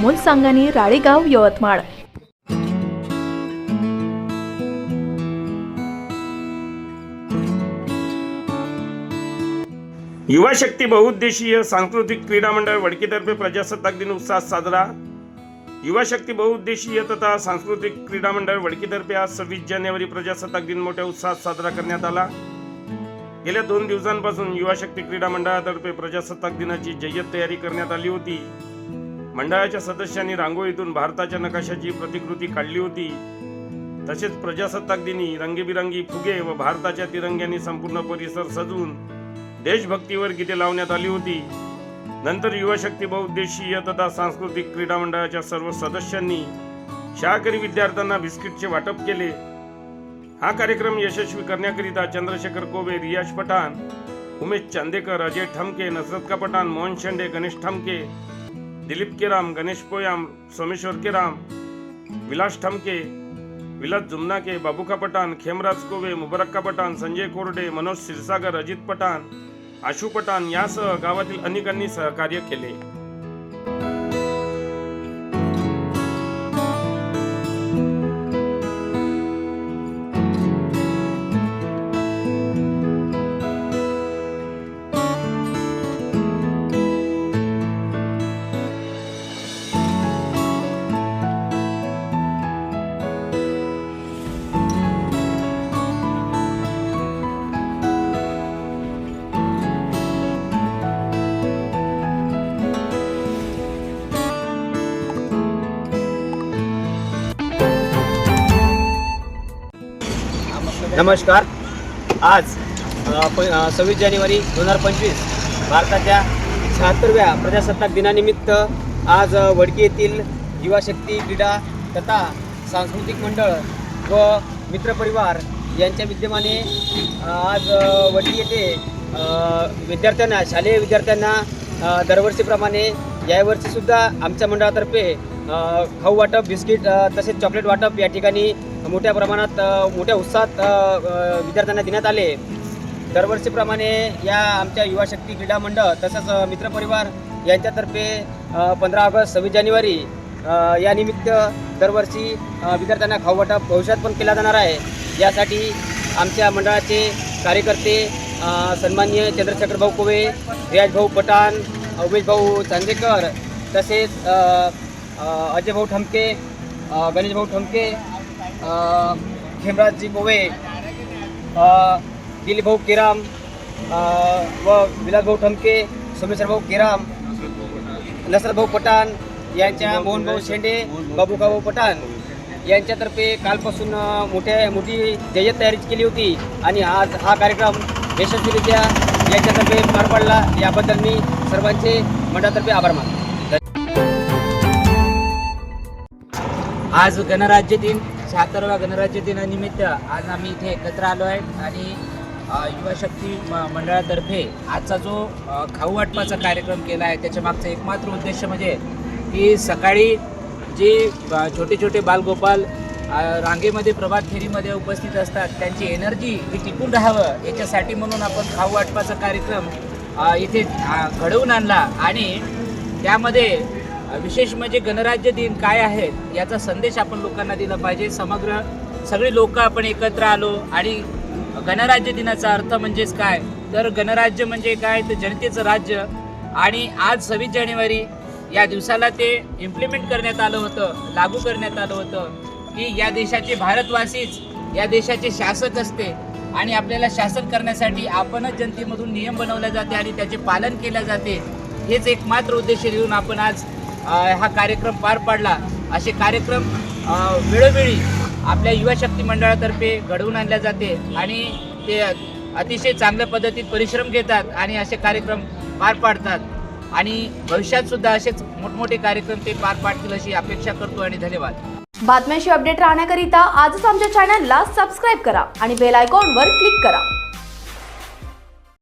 अमोल सांगानी राळेगाव यवतमाळ. युवा शक्ती बहुउद्देशीय सांस्कृतिक क्रीडा मंडळ वडकीतर्फे प्रजासत्ताक दिन उत्साहात साजरा. युवा शक्ती बहुउद्देशीय तथा सांस्कृतिक क्रीडा मंडळ वडकीतर्फे आज सव्वीस जानेवारी प्रजासत्ताक दिन मोठ्या उत्साहात साजरा करण्यात आला. गेल्या दोन दिवसांपासून युवा शक्ती क्रीडा मंडळातर्फे प्रजासत्ताक दिनाची जय्यत तयारी करण्यात आली होती. मंडळाच्या सदस्यांनी रांगोळीतून भारताच्या नकाशाची प्रतिकृती काढली होती. तसेच प्रजासत्ताक दिनी रंगीबिरंगी फुगे व भारताच्या तिरंग्यांनी संपूर्ण परिसर सजवून देशभक्तीवर गीते लावण्यात आली होती. नंतर युवा बहुउद्देशीय तथा सांस्कृतिक क्रीडा मंडळाच्या सर्व सदस्यांनी शाळकरी विद्यार्थ्यांना बिस्किटचे वाटप केले. हा कार्यक्रम यशस्वी करण्याकरिता चंद्रशेखर कोबे रियाज पठाण उमेश चांदेकर अजय ठमके नसरत का पठाण मोहन शेंडे गणेश ठमके दिलीप केराम गणेश पोयाम सोमेश्वर केराम विलास ठमके विलास जुमनाके बाबुका पठाण खेमराज कोवे मुबरक्का पठाण संजय कोरडे मनोज क्षीरसागर अजित पठाण आशू पठाण यासह गावातील अनेकांनी सहकार्य केले. नमस्कार. आज सव्वीस जानेवारी दोन हजार पंचवीस भारताच्या शहात्तरव्या प्रजासत्ताक दिनानिमित्त आज वडकी येथील युवाशक्ती क्रीडा तथा सांस्कृतिक मंडळ व मित्रपरिवार यांच्या विद्यमाने आज वडकी येथे विद्यार्थ्यांना शालेय विद्यार्थ्यांना दरवर्षीप्रमाणे यावर्षीसुद्धा आमच्या मंडळातर्फे खाऊ वाटप बिस्किट तसेच चॉकलेट वाटप या ठिकाणी मोठ्या प्रमाणात मोठ्या उत्साहात विद्यार्थ्यांना देण्यात आले. दरवर्षीप्रमाणे या आमच्या युवा शक्ती क्रीडा मंडळ तसंच मित्रपरिवार यांच्यातर्फे पंधरा ऑगस्ट सव्वीस जानेवारी यानिमित्त या निमित्त दरवर्षी विद्यार्थ्यांना खाऊ वाटप भविष्यात पण केला जाणार आहे. यासाठी आमच्या मंडळाचे कार्यकर्ते अ, सन्माननीय चंद्रशेखर भाऊ कोवे रियाज भाऊ पठाण उमेश भाऊ चांदेकर तसेच अजय भाऊ ठमके गणेश भाऊ ठमके खेमराजजी कोवे अ, दिलीप भाऊ केराम व विलास भाऊ ठमके सोमेश्वर भाऊ केराम नसर भाऊ पठाण यांच्या मोहन भाऊ शेंडे बाबूका भाऊ पठाण यांच्यातर्फे कालपासून मोठ्या मोठी जय्यत तयारी केली होती आणि आज हा कार्यक्रम यशस्वीरित्या यांच्यातर्फे पार पडला. याबद्दल मी सर्वांचे मंडळातर्फे आभार मानतो. आज गणराज्य दिन शहात्तरवा गणराज्य दिनानिमित्त आज आम्ही इथे एकत्र आलो आहे आणि युवा शक्ती म- मंडळातर्फे आजचा जो खाऊ वाटपाचा कार्यक्रम केला आहे त्याच्या मागचा एकमात्र उद्देश म्हणजे की सकाळी जे छोटे छोटे बालगोपाल रांगेमध्ये प्रभात फेरीमध्ये उपस्थित असतात त्यांची एनर्जी ही टिकून राहावं याच्यासाठी म्हणून आपण खाऊ वाटपाचा कार्यक्रम इथे घडवून आणला. आणि त्यामध्ये विशेष म्हणजे गणराज्य दिन काय आहे याचा संदेश आपण लोकांना दिला पाहिजे. समग्र सगळी लोक आपण एकत्र आलो आणि गणराज्य दिनाचा अर्थ म्हणजेच काय? तर गणराज्य म्हणजे काय? तर जनतेचं राज्य. आणि आज सव्वीस जानेवारी या दिवसाला ते इम्प्लिमेंट करण्यात आलं होतं लागू करण्यात आलं होतं की या देशाचे भारतवासीच या देशाचे शासक असते आणि आपल्याला शासन करण्यासाठी आपणच जनतेमधून नियम बनवले जाते आणि त्याचे पालन केले जाते. हेच एक मात्र उद्देश घेऊन आपण आज हा कार्यक्रम पार पाडला. असे कार्यक्रम वेळोवेळी आपल्या युवा शक्ती मंडळातर्फे घडवून आणल्या जाते आणि ते अतिशय चांगल्या पद्धतीत परिश्रम घेतात आणि असे कार्यक्रम पार पाडतात. आणि भविष्यात सुद्धा असेच मोठमोठे कार्यक्रम ते पार पाडतील अशी अपेक्षा करतो आणि धन्यवाद. बातम्यांशी अपडेट राहण्याकरिता आजच आमच्या चॅनलला सबस्क्राईब करा आणि बेल आयकॉनवर क्लिक करा.